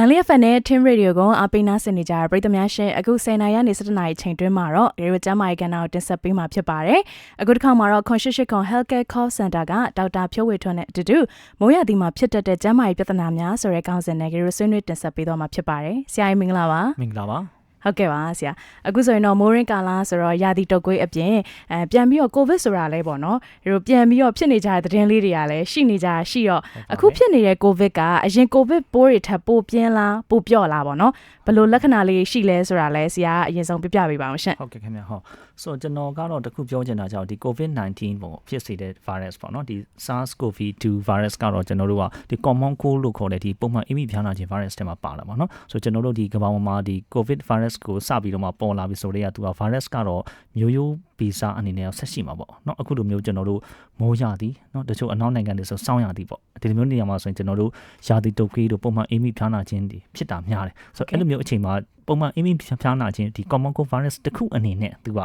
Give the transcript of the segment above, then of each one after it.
မန်လေး FM နဲ့ Team Radio ကိုအပိနာစင်နေကြတဲ့ပရိသတ်များရှင်အခု10နာရီကနေ17နာရီချိန်တွင်းမှာတော့ရေရကျမ်းမာရေးကဏ္ဍကိုတင်ဆက်ပေးမှာဖြစ်ပါတယ်။အခုတစ်ခါမှာတော့ Conscious Con Healthcare Call Center ကဒေါက်တာဖြိုးဝေထွန်းနဲ့အတူတူမိုးရသီမှာဖြစ်တတ်တဲ့ကျန်းမာရေးပြဿနာများဆိုတဲ့ခေါင်းစဉ်နဲ့ရေရဆွေးနွေးတင်ဆက်ပေးတော့မှာဖြစ်ပါတယ်။ဆရာကြီးမင်္ဂလာပါမင်္ဂလာပါ။ ဟုတ်ကဲ့ပါဆရာ။အခုဆိုရင်တော့မိုးရင်းကာလာဆိုတော့ရာသီတုပ်ကွေးအပြင်အဲပြန်ပြီးတော့ COVID ဆိုတာလဲပေါ့နော်။ရေပြန်ပြီးတော့ဖြစ်နေကြတဲ့သတင်းလေးတွေကလည်းရှိနေကြရှိတော့အခုဖြစ်နေတဲ့ COVID ကအရင် COVID ပိုးတွေထပ်ပိုပြင်းလားပိုပြော့လားပေါ့နော်ဘယ်လိုလက္ခဏာလေးရှိလဲဆိုတာလဲဆရာကအရင်ဆုံးပြပြပေးပါအောင်ရှင်ဟုတ်ကဲ့ခင်ဗျဟုတ်ဆိုတော့ကျွန်တော်ကတော့တခုပြောချင်တာကြောင့်ဒီ COVID-19 ပေါ့ဖြစ်စေတဲ့ virus ပေါ့နော်ဒီ SARS-CoV-2 virus ကတော့ကျွန်တော်တို့ကဒီ common cold လို့ခေါ်တဲ့ဒီပုံမှန်အမိဖျားနာခြင်း virus တွေမှာပါတာပေါ့နော်ဆိုတော့ကျွန်တော်တို့ဒီကမ္ဘာပေါ်မှာဒီ COVID virus ကိုစပြီးတော့မှပေါ်လာပြီဆိုတော့သူက virus ကတော့မျိုးရိုးဗီဇအနေနဲ့ဆက်ရှိမှာပေါ့နော်အခုလိုမျိုးကျွန်တော်တို့မိုးရသည်နော်တချို့အနောက်နိုင်ငံတွေဆိုစောင်းရသည်ပေါ့ဒီလိုမျိုးနေရာမှာဆိုရင်ကျွန်တော်တို့ရာသီတုပ်ကွေးတို့ပုံမှန်အမိဖျားနာခြင်းတွေဖြစ်တာများတယ်ဆိုတော့အဲ့လိုမျိုးအချိန်မှာပုံမှန်အမိဖျားနာခြင်းဒီ common cold virus တစ်ခုအနေနဲ့သူက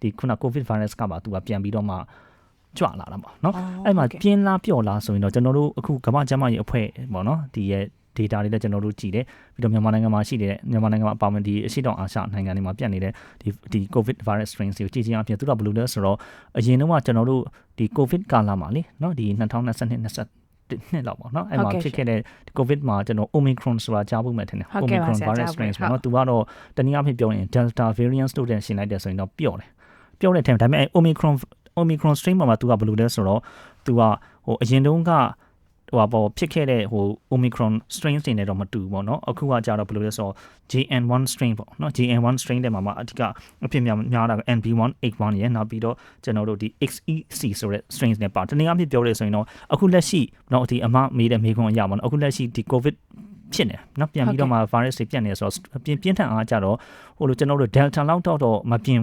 ဒီခုန covid virus ကပါသူကပြန်ပြီးတော့မှကြွလာတာပေါ့နော်အဲ့မှာပြင်းလားပျော့လားဆိုရင်တော့ကျွန်တော်တို့အခုကမ္ဘာ့ကျန်းမာရေးအဖွဲ့ပေါ့နော်ဒီရဲ့ data တွေလည်းကျွန်တော်တို့ကြည့်တယ်ပြီးတော့မြန်မာနိုင်ငံမှာရှိတဲ့မြန်မာနိုင်ငံမှာအပါအဝင်ဒီအရှိတောင်အာရှနိုင်ငံတွေမှာပြန့်နေတဲ့ဒီဒီ covid virus strains ကိုကြည့်ချင်းအပြင်သူတို့ကဘယ်လိုလဲဆိုတော့အရင်တော့ကကျွန်တော်တို့ဒီ covid ကာလမှာလေနော်ဒီ2022 20နှစ်လောက်ပေါ့နော်အဲ့မှာဖြစ်ခဲ့တဲ့ covid မှာကျွန်တော် omicron ဆိုတာကြားဖို့မှထင်တယ် omicron virus strains ပေါ့နော်သူကတော့တနည်းအားဖြင့်ပြောရင် delta variant တို့တဲ့ရှင်းလိုက်တဲ့ဆိုရင်တော့ပျော့တယ်ပျော့တဲ့ time ဒါပေမဲ့ omicron omicron strain မှာသူကဘယ်လိုလဲဆိုတော့သူကဟိုအရင်တုန်းက ဟိုပေါ်ဖြစ်ခဲ့တဲ့ဟို Omicron strain တွေနဲ့တော့မတူဘူးပေါ့နော်အခုကကြတော့ဘယ်လိုလဲဆိုတော့ JN1 strain ပေါ့နော် JN1 strain တဲ့မှာမှာအဓိကအဖြစ်များများတာက NB1 H1 ရယ်နောက်ပြီးတော့ကျွန်တော်တို့ဒီ XEC ဆိုတဲ့ strain တွေပါတနည်းအားဖြင့်ပြောရဆိုရင်တော့အခုလက်ရှိနော်ဒီအမမေးတဲ့မေးခွန်းအရာပေါ့နော်အခုလက်ရှိဒီ COVID ဖြစ်နေနော်ပြန်ပြီးတော့မှ virus တွေပြန့်နေဆိုတော့ပြင်းပြင်းထန်အားကြတော့ဟိုလိုကျွန်တော်တို့ delta လောက်တော့တော့မပြင်း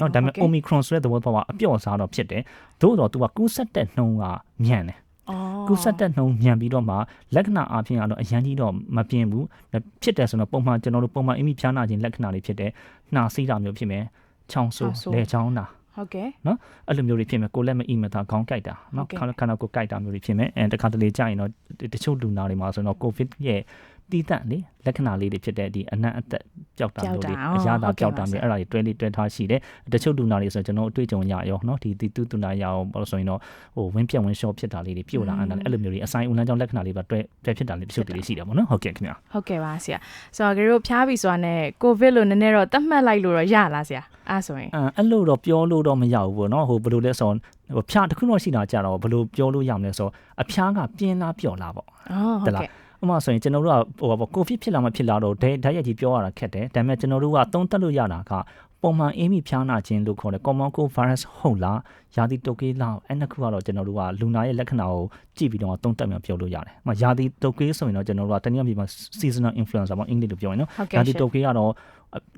နော်ဒါပေမဲ့ omicron ဆိုတဲ့သဘောပေါက်ကအပြော့စားတော့ဖြစ်တယ်သို့တော့သူကကူးစက်တဲ့နှုန်းကမြန်တယ် ကူးဆက်တဲ့နှုံမြန်ပြီးတော့မှလက္ခဏာအပြင်ကတော့အရန်ကြီးတော့မပြင်းဘူးဖြစ်တယ်ဆိုတော့ပုံမှန်ကျွန်တော်တို့ပုံမှန်အမိဖြားနာခြင်းလက္ခဏာတွေဖြစ်တဲ့နှာစီးတာမျိုးဖြစ်မယ်ချောင်းဆိုးလေချောင်းတာဟုတ်ကဲ့အဲ့လိုမျိုးတွေဖြစ်မယ်ကိုလက်မအီမသာခေါင်းကိုက်တာဟုတ်နော်ကဲ့ခါခါတော့ကိုကိုက်တာမျိုးတွေဖြစ်မယ်အဲတခါတလေကြာရင်တော့တချို့လူနာတွေမှာဆိုတော့ကိုဗစ်ရဲ့ တီးတန့်လေလက္ခဏာလေးတွေဖြစ်တဲ့ဒီအနံ့အသက်ပျောက်တာမျိုးတွေအရသာပျောက်တာမျိုးအဲ့ဒါတွေတွဲလေးတွဲထားရှိတယ်တချို့လူနာတွေဆိုကျွန်တော်အတွေ့အကြုံရရောနော်ဒီဒီသူတူနာရအောင်ဘာလို့ဆိုရင်တော့ဟိုဝင်းပြက်ဝင်းလျှော့ဖြစ်တာလေးတွေပြို့လာအန်တာအဲ့လိုမျိုးတွေအဆိုင်ဦးလမ်းကြောင်းလက္ခဏာလေးပါတွဲတွဲဖြစ်တာလေးတချို့တွေရှိတယ်ပေါ့နော်ဟုတ်ကဲ့ခင်ဗျာဟုတ်ကဲ့ပါဆရာဆိုတော့ကြတို့ဖျားပြီဆိုတာနဲ့ COVID လို့နည်းနည်းတော့သတ်မှတ်လိုက်လို့တော့ရလားဆရာအဲ့ဆိုရင်အဲအဲ့လိုတော့ပြောလို့တော့မရဘူးပေါ့နော်ဟိုဘယ်လိုလဲဆိုဟိုဖျားတစ်ခုတော့ရှိတာကြတော့ဘယ်လိုပြောလို့ရမလဲဆိုအဖျားကပြင်းလားပျော်လားပေါ့အော်ဟုတ်ကဲ့ ဥပမာဆိုရင်ကျွန်တော်တို့ကဟိုပေါ့ကိုဗစ်ဖြစ်လာမှဖြစ်လာတော့ဒဲဓာတ်ရိုက်ကြီးပြောရတာခက်တယ်ဒါပေမဲ့ကျွန်တော်တို့ကသုံးသက်လို့ရတာကပုံမှန်အင်းမိဖျားနာခြင်းလို့ခေါ်တဲ့ common cold virus ဟုတ်လားယာတိတုတ်ကေးလားအဲ့နှစ်ခုကတော့ကျွန်တော်တို့ကလူနာရဲ့လက္ခဏာကိုကြည့်ပြီးတော့သုံးသက်မှပြောလို့ရတယ်။ဥပမာယာတိတုတ်ကေးဆိုရင်တော့ကျွန်တော်တို့ကတနည်းအားဖြင့် seasonal influenza ပေါ့အင်္ဂလိပ်လိုပြောရင်နော်ဟုတ်။ယာကဲ့တိရှင်တုတ်ကေးကတော့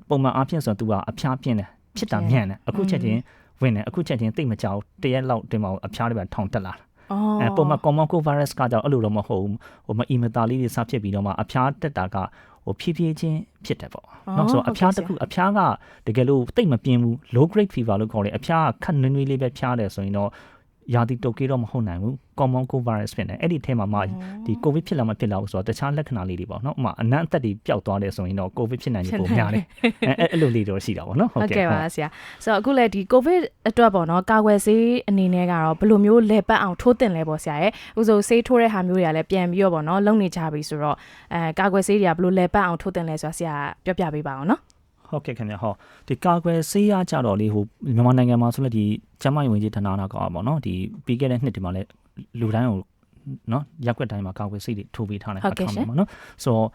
ပုံမှန်အားဖြင့်ဆိုတော့သူကအဖျားပြင်းတယ်ဖြစ်တာမြန်တယ်အခုချက်ချင်းဝင်တယ်အခုချက်ချင်းတိတ်မကြောက်တရက်လောက်တင်မအောင်အဖျားတွေပဲထောင်တက်လာတာ အော်အဲပုံမှန် common cold virus ကကြောင့်အဲ့လိုတော့မဟုတ်ဘူးဟိုမအီမတာလေးတွေစဖြစ်ပြီးတော့မှအဖျားတက်တာကဟိုဖြည်းဖြည်းချင်းဖြစ်တယ်ပေါ့နော်ဆိုတော့အဖျားတစ်ခုအဖျားကတကယ်လို့တိတ်မပြင်းဘူး low grade fever လို့ခေါ်တယ်အဖျားကခက်နွေးနွေးလေးပဲဖျားတယ်ဆိုရင်တော့ ယာတီတုတ်ကေးတော့မဟုတ်နိုင်ဘူး common cold virus ဖြစ်နေအဲ့ဒီထဲမှာမှဒီ covid ဖြစ်လာမှဖြစ်လာဘူးဆိုတော့တခြားလက္ခဏာလေးတွေပေါ့နော်ဥပမာအနံ့အသက်တွေပျောက်သွားတယ်ဆိုရင်တော့ covid ဖြစ်နိုင်ခြေပုံများတယ်အဲအဲ့လိုလေးတော့ရှိတာပေါ့နော်ဟုတ်ကဲ့ပါဆရာဆိုတော့အခုလည်းဒီ COVID အတွက်ပေါ့နော်ကာကွယ်ဆေးအနေနဲ့ကတော့ဘယ်လိုမျိုးလဲပတ်အောင်ထိုးတင်လဲပေါ့ဆရာရဲ့ဥဆိုဆေးထိုးတဲ့ဟာမျိုးတွေကလည်းပြန်ပြီးတော့ပေါ့နော်လုံနေကြပြီဆိုတော့အဲကာကွယ်ဆေးတွေကဘယ်လိုလဲပတ်အောင်ထိုးတင်လဲဆိုတာဆရာပြောပြပေးပါအောင်နော် ဟုတ်ကဲ့ခင်ဗျဟောဒီကာကွယ်ဆေးရကြတော့လေဟိုမြန်မာနိုင်ငံမှာဆိုလည်းဒီကျန်းမာရေးဝန်ကြီးဌာနကပါပေါ့နော်ဒီပြီးခဲ့တဲ့နှစ်ဒီမှာလည်းလူတိုင်းကိုနော်ရက်ွက်တိုင်းမှာကာကွယ်ဆေးတွေထိုးပေးထားတယ်ဟုတ်ကဲ့ရှင်ပေါ့နော်ဆိုတော့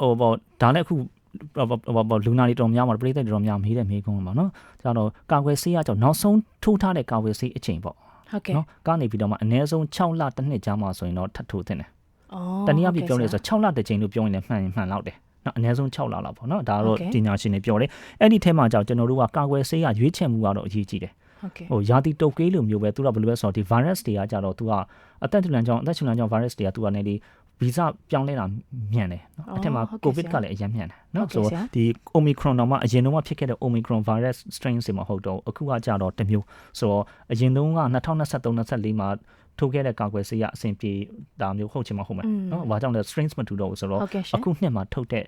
ဟိုပေါ့ဒါလည်းအခုဟိုပေါ့လူနာတွေတော်များမှာပြည်သက်တွေတော်များမေးတဲ့မေးခွန်းပါနော်ကျတော့ကာကွယ်ဆေးရကြောင့်နောက်ဆုံးထိုးထားတဲ့ကာကွယ်ဆေးအချိန်ပေါ့ဟုတ်ကဲ့နော်ကနေပြီးတော့မှအနည်းဆုံး6လတစ်နှစ်ကြာမှဆိုရင်တော့ထပ်ထိုးသင့်တယ်အော်တနည်းအားဖြင့်ပြောလို့ဆို6လတစ်ချိန်လို့ပြောရင်လည်းမှန်ရင်မှန်လောက်တယ် နော်အနည်းဆုံး6လလောက်ပေါ့နော်ဒါတော့ပညာရှင်တွေပြောတယ်အဲ့ဒီထဲမှာကြောင့်ကျွန်တော်တို့ကကာကွယ်ဆေးရရွေးချယ်မှုကတော့အရေးကြီးတယ်ဟုတ်ကဲ့ဟိုယာတီတုတ်ကေးလိုမျိုးပဲသူကဘယ်လိုပဲဆိုတော့ဒီ virus တွေကကြတော့သူကအသက်ထူလန်ကြောင့်အသက်ထူလန်ကြောင့် virus တွေကသူကနေဒီဗီဇပြောင်းလဲတာမြန်တယ်နော်အဲ့ထက်မှာ covid ကလည်းအရင်မြန်တယ်နော်ဆိုတော့ဒီ omicron တော့မှအရင်တုန်းကဖြစ်ခဲ့တဲ့ omicron virus strain တွေမဟုတ်တော့အခုကကြတော့တစ်မျိုးဆိုတော့အရင်တုန်းက2023 24မှာ ထိုးခဲ့တဲ့ကာကွယ်ဆေးရအဆင်ပြေတာမျိုးဟုတ်ချင်မှဟုတ်မယ် อืม နော်ဘာကြောင့်လဲ strings မတူတော့ဘူးဆိုတော့ ဟုတ်ကဲ့ရှင် အခုနှစ်မှာထုတ်တဲ့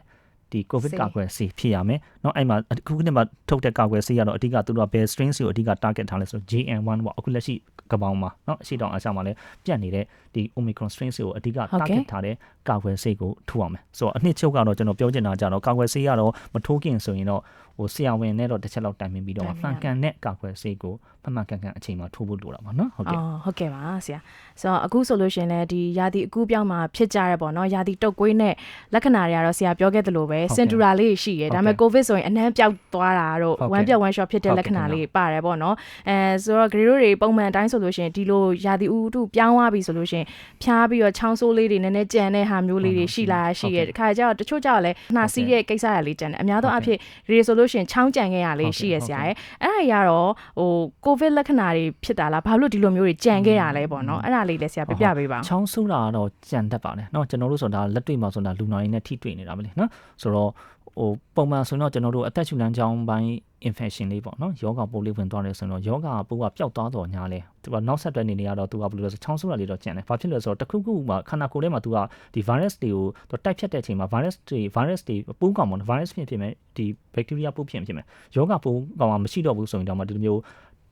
ဒီ covid ဆေး ကာကွယ်ဆေးဖြစ်ရမယ်เนาะအဲ့မှာအခုနှစ်မှာထုတ်တဲ့ကာကွယ်ဆေးကတော့အဓိကသူတို့က base strings ကိုအဓိက target ထားလဲဆို JN1 ပေါ့အခုလက်ရှိကမ္ဘာမှာเนาะအရှိတောင်အားရှမှာလည်းပြတ်နေတဲ့ဒီ omicron strains ကိုအဓိက ဟုတ်ကဲ့ target ထားတဲ့ကာကွယ်ဆေးကိုထိုးအောင်မယ်ဆိုတော့အနှစ်ချုပ်ကတော့ကျွန်တော်ပြောချင်တာကြတော့ကာကွယ်ဆေးကတော့မထိုးခင်ဆိုရင်တော့ ဟိုဆရာဝန်နဲ့တော့တစ်ချက်လောက်တိုင်ပင်ပြီးတော့မှန်ကန်တဲ့ကာကွယ်ဆေးကိုမှန်မှန်ကန်ကန်အချိန်မှာထိုးဖို့လိုတာပေါ့နော်ဟုတ်ကဲ့ဟုတ်ကဲ့ပါဆရာဆိုတော့အခုဆိုလို့ရှင်လည်းဒီရာသီအကူပြောင်းမှာဖြစ်ကြရပေါ့နော်ရာသီတုပ်ကွေးနဲ့လက္ခဏာတွေကတော့ဆရာပြောခဲ့သလိုပဲစင်တူရာလေးရှိရဒါပေမဲ့ကိုဗစ်ဆိုရင်အနှမ်းပြောက်သွားတာတို့ဝမ်းပြောက်ဝမ်းလျှော့ဖြစ်တဲ့လက္ခဏာလေးပါတယ်ပေါ့နော်အဲဆိုတော့ဂရီတို့တွေပုံမှန်တိုင်းဆိုလို့ရှင်ဒီလိုရာသီဥတုပြောင်းသွားပြီဆိုလို့ရှင်ဖြားပြီးတော့ချောင်းဆိုးလေးတွေနည်းနည်းကြံတဲ့ဟာမျိုးလေးတွေရှိလာရှိရတခါကျတော့တချို့ကျတော့လည်းနှာစီးတဲ့ကိစ္စရလေးကြံတယ်အများသောအားဖြင့်ဂရီဆိုလရှရင်ချောင်းကြံခဲ့ရလေးရှိရဲဆရာရဲ့ အဲ့ဒါကြီးကတော့ဟိုကိုဗစ်လက္ခဏာတွေဖြစ်တာလားဘာလို့ဒီလိုမျိုးတွေကြံခဲ့တာလဲပေါ့နော်အဲ့ဒါလေးလည်းဆရာပြပြပေးပါဦး ချောင်းဆိုးတာကတော့ကြံတတ်ပါတယ်เนาะကျွန်တော်တို့ဆိုတာလက်တွေ့မှာဆိုတာလူနာရင်းနဲ့ထိတွေ့နေတာပဲလေเนาะဆိုတော့ ဟိုပုံမှန်ဆိုတော့ကျွန်တော်တို့အသက်ရှူလမ်းကြောင်းပိုင်း infection လေးပေါ့နော်ယောဂပိုးလေးဝင်သွားတယ်ဆိုတော့ယောဂပိုးကပျောက်သွားတော့ညာလဲသူကနောက်ဆက်တွဲနေနေရတော့သူကဘယ်လိုလဲဆိုချောင်းဆိုးတာလေးတော့ကျန်တယ်ဘာဖြစ်လဲဆိုတော့တခုခုမှာခန္ဓာကိုယ်ထဲမှာသူကဒီ virus တွေကိုသူတိုက်ဖြတ်တဲ့အချိန်မှာ virus တွေ virus တွေပိုးကောင်ပေါ့နော် virus ဖြစ်ဖြစ်မယ်ဒီ bacteria ပိုးဖြစ်ဖြစ်မယ်ယောဂပိုးကောင်ကမရှိတော့ဘူးဆိုရင်တော့မှဒီလိုမျိုး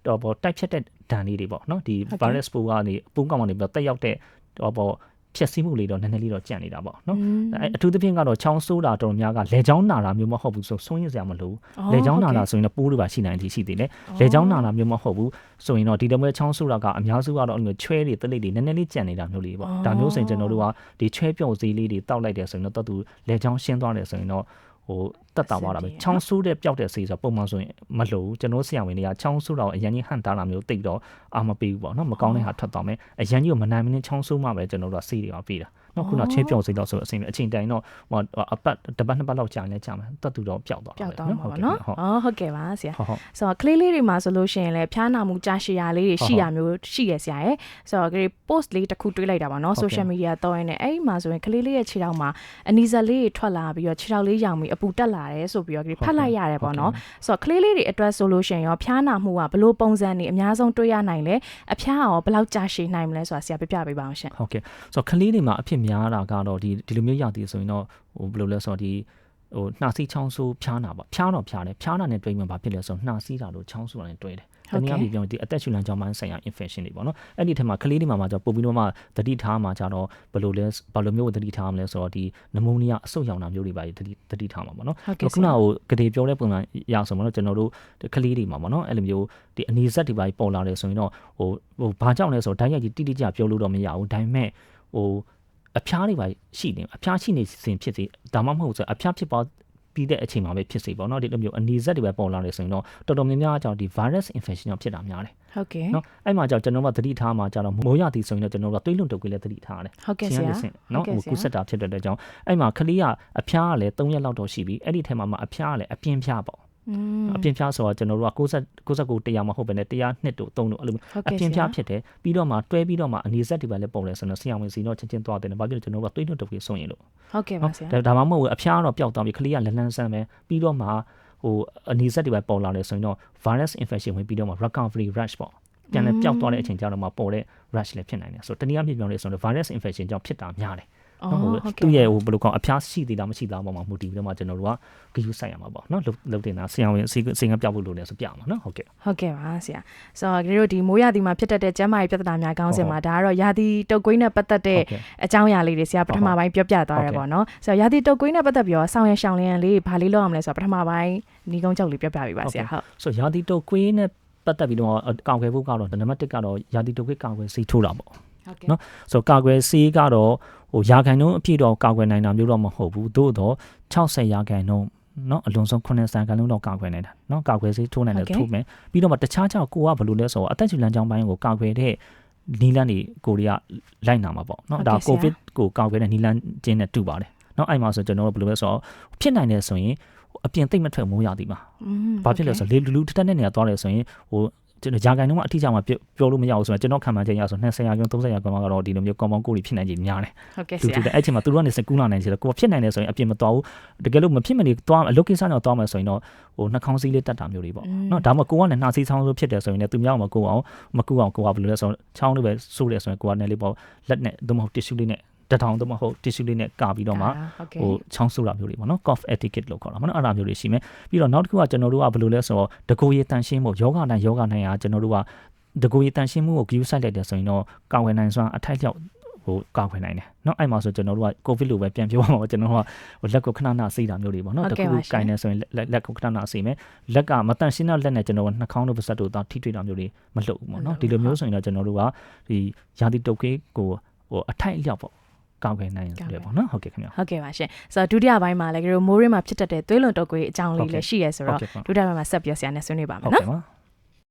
တော့ပေါ့တိုက်ဖြတ်တဲ့ဒဏ်လေးတွေပေါ့နော်ဒီ virus ပိုးကနေပိုးကောင်ကနေပြီးတော့တက်ရောက်တဲ့တော့ပေါ့ ဖြည့်ဆည်းမှုလေးတော့နည်းနည်းလေးတော့ကြံ့နေတာပေါ့နော်အဲအထူးသဖြင့်ကတော့ချောင်းဆိုးတာတော်တော်များကလေချောင်းနာတာမျိုးမဟုတ်ဘူးဆိုဆုံးရင်စရာမလိုဘူးလေချောင်းနာတာဆိုရင်တော့ပိုးတွေပါရှိနိုင်တယ်ရှိသေးတယ်လေချောင်းနာတာမျိုးမဟုတ်ဘူးဆိုရင်တော့ဒီတမွဲချောင်းဆိုးတာကအများစုကတော့အဲ့လိုချွဲတွေတလိပ်တွေနည်းနည်းလေးကြံနေတာမျိုးလေးပေါ့ဒါမျိုးဆိုရင်ကျွန်တော်တို့ကဒီချွဲပြုံစည်းလေးတွေတောက်လိုက်တယ်ဆိုရင်တော့တတ်သူလေချောင်းရှင်းသွားတယ်ဆိုရင်တော့ ဟိုတက်တာသွားတာပဲချောင်းဆိုးတဲ့ပျောက်တဲ့ဆေးဆိုပုံမှန်ဆိုရင်မလိုဘူးကျွန်တော်ဆရာဝန်တွေကချောင်းဆိုးတာကိုအရင်ကြီးဟန်တာတာမျိုးတိတ်တော့အာမပေးဘူးပေါ့နော်မကောင်းတဲ့ဟာထွက်သွားမယ်အရင်ကြီးကိုမနိုင်မင်းချောင်းဆိုးမှပဲကျွန်တော်တို့ကဆေးတွေကပေးတာ နော်ခုနချွဲပြုံစည်းတော့ဆိုအချိန်အချိန်တိုင်းတော့ဟိုအပတ်တစ်ပတ်နှစ်ပတ်လောက်ကြာနေကြာမယ်တက်သူတော့ပျောက်သွားပျောက်သွားမှာဟုတ်ပေါ့ကဲ့နော်ဟုတ်အော်ဟုတ်ကဲ့ပါဆရာဟုတ်ဟုတ်ဆိုတော့ကလေးလေးတွေမှာဆိုလို့ရှိရင်လည်းဖျားနာမှုကြာရှည်ရလေးတွေရှိရမျိုးရှိရဆရာရဲ့ဆိုတော့ဒီ post လေးတစ်ခုတွေးလိုက်တာပါနော်ဟုတ်ကဲ့ social media တော့ရင်းနဲ့အဲ့ဒီမှာဆိုရင်ကလေးလေးရဲ့ခြေထောက်မှာအနီဇက်လေးတွေထွက်လာပြီးတော့ခြေထောက်လေးရောင်ပြီးအပူတက်လာတယ်ဆိုပြီးတော့ဒီဖတ်လိုက်ရတယ်ပေါ့နော်ဆိုတော့ကလေးလေးတွေအတွက်ဆိုလို့ရှိရင်ရောဖျားနာမှုကဘလို့ပုံစံနေအများဆုံးတွေးရနိုင်လဲအဖျားရောဘယ်လောက်ကြာရှည်နိုင်မလဲဆိုတာဆရာပြပြပေးပါအောင်ရှင်ဟုတ်ကဲ့ဆိုတော့ကလေးတွေမှာအဖြစ်များတာကတော့ဒီဒီလိုမျိုးရသည်ဆိုရင်တော့ဟိုဘယ်လိုလဲဆိုတော့ဒီဟိုနှာစီးချောင်းဆိုးဖျားနာပါဖျားတော့ဖျားတယ်ဖျားနာနဲ့တွဲမှဘာဖြစ်လဲဆိုတော့နှာစီးတာလို့ချောင်းဆိုးတာနဲ့တွဲတယ်ဟုတတ်နကဲ့ည်းအားဖြင့်ပြောရင်ဒီအသက်ရှူလမ်းကြောင်းပိုင်းဆိုင်ရာ infection တွေပေါ့နော်အဲ့ဒီထက်မှာကလေးတွေမှာမှာကျတော့ပို့ပြီးတော့မှတတိထားမှာကျတော့ဘယ်လိုလဲဘယ်လိုမျိုးတတိထားမလဲဆိုတော့ဒီနမိုနီးယားအဆုတ်ရောင်တာမျိုးတွေပါတတိတတိထားမှာပေါ့နော်ဟုတ်ကဲ့ခုနကကတိပြောတဲ့ပုံစံရအောင်ဆိုမလို့ကျွန်တော်တို့ကလေးတွေမှာပေါ့နော်အဲ့လိုမျိုးဒီအနီဇက်တွေပါပေါ်လာတယ်ဆိုရင်တော့ဟိုဟိုဘာကြောင့်လဲဆိုတော့ဓာတ်ရိုက်ကြီးတိတိကျပြောလို့တော့မရဘူးဒါပေမဲ့ဟို အဖျားတွေပါရှိနေအဖျားရှိနေစဉ်ဖြစ်စေဒါမှမဟုတ်ဆိုအဖျားဖြစ်ပေါ်ပြီးတဲ့အချိန်မှာပဲဖြစ်စေပေါ့နော်ဒီလိုမျိုးအနီဇက်တွေပဲပေါ်လာတယ်ဆိုရင်တော့တော်တော်များများကြောင့်ဒီ virus infection ကြောင့်ဖြစ်တာများတယ်ဟုတ်ကဲ့နော်အဲ့မှာကြောင့်ကျွန်တော်ကသတိထားမှာကြတော့မိုးရသည်ဆိုရင်တော့ကျွန်တော်ကသွေးလွန်တုပ်ကွေးလည်းသတိထားရတယ်ဟုတ်ကဲ့ဆရာနော်ဟိုကူးဆက်တာဖြစ်တဲ့အတွက်ကြောင့်အဲ့မှာကလေးကအဖျားကလည်း3ရက်လောက်တော့ရှိပြီအဲ့ဒီထဲမှာမှအဖျားကလည်းအပြင်းဖျားပေါ့อืม အပြင်းဖျားဆိုတော့ကျွန်တော်တို့က60 69တရားမဟုတ်ဘဲနဲ့100နှစ်တို့3တို့အဲ့လိုမျိုးဟုတ်အကဲ့ပြင်းဆဖျားရာဖြစ်တယ်ပြီးတော့မှတွဲပြီးတော့မှအနေဆက်တွေပဲလည်းပုံလဲဆိုတော့ဆရာဝန်စီတော့ချင်းချင်းသွားတယ်ဘာဖြစ်လို့ကျွန်တော်တို့ကသွေးလွန်တုပ်ကွေးဆုံးရင်လို့ဟုတ်ကဲ့ပါဆရာဒါဒါမှမဟုတ်ဘူးအဖျားတော့ပျောက်သွားပြီကလေးကလန်းလန်းဆန်းပဲပြီးတော့မှဟိုအနေဆက်တွေပဲပေါ်လာတယ်ဆိုရင်တော့ virus infection ဝင်ပြီးတော့မှ recovery rush ပေါ့ပြန်လဲပျောက်သွားတဲ့အချိန်ကျတော့မှပေါ်တဲ့ rush လည်းဖြစ်နိုင်တယ်ဆိုတော့တနည်းအားဖြင့်ပြောလို့ဆိုတော့ virus infection ကြောင့်ဖြစ်တာများတယ်အော် နော်ဟိုဟုတ်သူ့ကဲ့ရဲ့ဟိုဘယ်လိုကောင်းအဖျားရှိသေးလားမရှိသေးလားပေါ်မှာမူတည်ပြီးတော့မှကျွန်တော်တို့ကဂရုစိုက်ရမှာပေါ့နော်လုတ်လုတ်တင်တာဆရာဝန်စီစီကပြောက်ဖို့လိုတယ်ဆိုပြမှာနော်ဟုတ်ကဲ့ဟုတ်ကဲ့ပါဆရာဆိုတော့ဒီတို့ဒီမိုးရာသီမှာဖြစ်တတ်တဲ့ကျန်းမာရေးပြဿနာများကောင်းစင်မှာဒါကတော့ရာသီတုပ်ကွေးနဲ့ပတ်သက်တဲ့ဟုတ်ကဲ့အကြောင်းအရာလေးတွေဆရာပထမပိုင်းပြောပြသွားတယ်ပေါ့နော်ဆိုတော့ရာသီတုပ်ကွေးနဲ့ပတ်သက်ပြီးတော့ဆောင်းရရှောင်းလင်းလေးဘာလေးလုပ်ရမလဲဆိုတော့ပထမပိုင်းညီကုန်းချုပ်လေးပြောပြပေးပါဆရာဟုတ်ဆိုရာသီတုပ်ကွေးနဲ့ပတ်သက်ပြီးတော့ကောက်ွယ်ဖို့ကတော့နံပါတ်1ကတော့ရာသီတုပ်ကွေးကောက်ွယ်စီထိုးတာပေါ့ဟုတ်ကဲ့ နော်ဆိုကာကွယ်ဆေးကတော့ဟိုရာခိုင်နှုန်းအပြည့်တော့ကာကွယ်နိုင်တာမျိုးတော့မဟုတ်ဘူးသို့တော့60ရာခိုင်နှုန်းနော်အလွန်ဆုံး9ဆန်ကန်လုံးတော့ကာကွယ်နိုင်တာနော်ကာကွယ်ဆေးထိုးနိုင်တယ်ထိုးမယ်ပြီးတော့မှတခြားကြောင့်ကိုကဘယ်လိုလဲဆိုတော့အသက်ရှူလမ်းကြောင်းပိုင်းကိုကာကွယ်တဲ့နီလန်းတွေကိုရီးယားလိုက်နာမှာပေါ့နော်ဒါကိုဗစ်ကိုကာကွယ်တဲ့နီလန်းကျင်းနဲ့တူပါတယ်နော်အဲ့မှာဆိုကျွန်တော်တို့ဘယ်လိုလဲဆိုတော့ဖြစ်နိုင်တယ်ဆိုရင်အပြင်သိမ့်မထွက်မိုးရသည်မှာอืมဘာဖြစ်လဲဆိုတော့လေလူလူတက်တက်နဲ့နေရာသွားတယ်ဆိုရင်ဟို ကျွန်တော်ဂျာဂိုင်တော့အထီးကျမှပြောလို့မရဘူးဆိုတော့ကျွန်တော်ခံမှန်းချက်ရဆို20ရာခိုင်30ရာခိုင်ကတော့ဒီလိုမျိုး common cold တွေဖြစ်နိုင်ကြများတယ်ဟုတ်ကဲ့သူဆသူရာအဲ့ချိန်မှာသူတို့ကနေစကူးလာနိုင်တယ်ကိုဖြစ်နိုင်တယ်ဆိုရင်အပြင်မသွားဘူးတကယ်လို့မဖြစ်မနေသွားအလုပ်ကိစ္စတော့သွားမယ်ဆိုရင်တော့ဟိုနှာခေါင်းစည်းလေးတက်တာမျိုးတွေပေါ့နော်ဒါမှကိုကလည်းနှာစီးချောင်းဆိုဖြစ်တယ်ဆိုရင်လည်းသူများမကိုအောင်မကူအောင်ကိုကဘယ်လိုလဲဆိုတော့ချောင်းလေးပဲစိုးတယ်ဆိုရင်ကိုကလည်းလေးပေါ့လက်နဲ့သို့မဟုတ် tissue လေးနဲ့ တထောင်သို့မဟုတ် tissue လေးနဲ့ကာပြီးတော့မှ ဟုတ်ကဲ့ ဟိုချောင်းဆူတာမျိုးတွေပေါ့နော် cough etiquette လို့ခေါ်တာပေါ့နော်အဲ့ဒါမျိုးတွေရှိမယ်ပြီးတော့နောက်တစ်ခုကကျွန်တော်တို့ကဘယ်လိုလဲဆိုတော့တကိုယ်ရည်တန်ရှင်းမှုယောဂနိုင်ယောဂနိုင်ဟာကျွန်တော်တို့ကတကိုယ်ရည်တန်ရှင်းမှုကို view site လိုက်တယ်ဆိုရင်တော့ကာဝယ်နိုင်စွာအထိုက်လျောက်ဟိုကာကွယ်နိုင်တယ်เนาะအဲ့မှာဆိုကျွန်တော်တို့ကကိုဗစ်လိုပဲပြန်ပြောရမှာပေါ့ကျွန်တော်တို့ကဟိုလက်ကိုခဏခဏဆေးတာမျိုးတွေပေါ့เนาะတခုကင်နေဆိုရင်လက်ကိုခဏခဏဆေးမယ်လက်ကမတန်ရှင်းတဲ့လက်နဲ့ကျွန်တော်ကနှာခေါင်းတို့ပါးစပ်တို့တော့ထိတွေ့တာမျိုးတွေမလုပ်ဘူးပေါ့เนาะဒီလိုမျိုးဆိုရင်တော့ကျွန်တော်တို့ကဒီယာတိတုတ်ကေးကိုဟိုအထိုက်အလျောက်ပေါ့ ကောက်ခွင့်နိုင်တယ်ပေါ့နော်ဟုတ်ကဲ့ခင်ဗျာဟုတ်ကဲ့ပါရှင်ဆိုတော့ဒုတိယပိုင်းမှာလည်းကတို့မိုးရင်းမှာဖြစ်တတ်တဲ့သွေးလွန်တုပ်ကွေးအကြောင်းလေးလည်းရှိရဲဆိုတော့ဟုတ်ကဲ့ပါဒုတိယပိုင်းမှာဆက်ပြောစရာနဲ့ဆွေးနွေးပါမယ်ဟုတ်နော်ကဲ့ပါ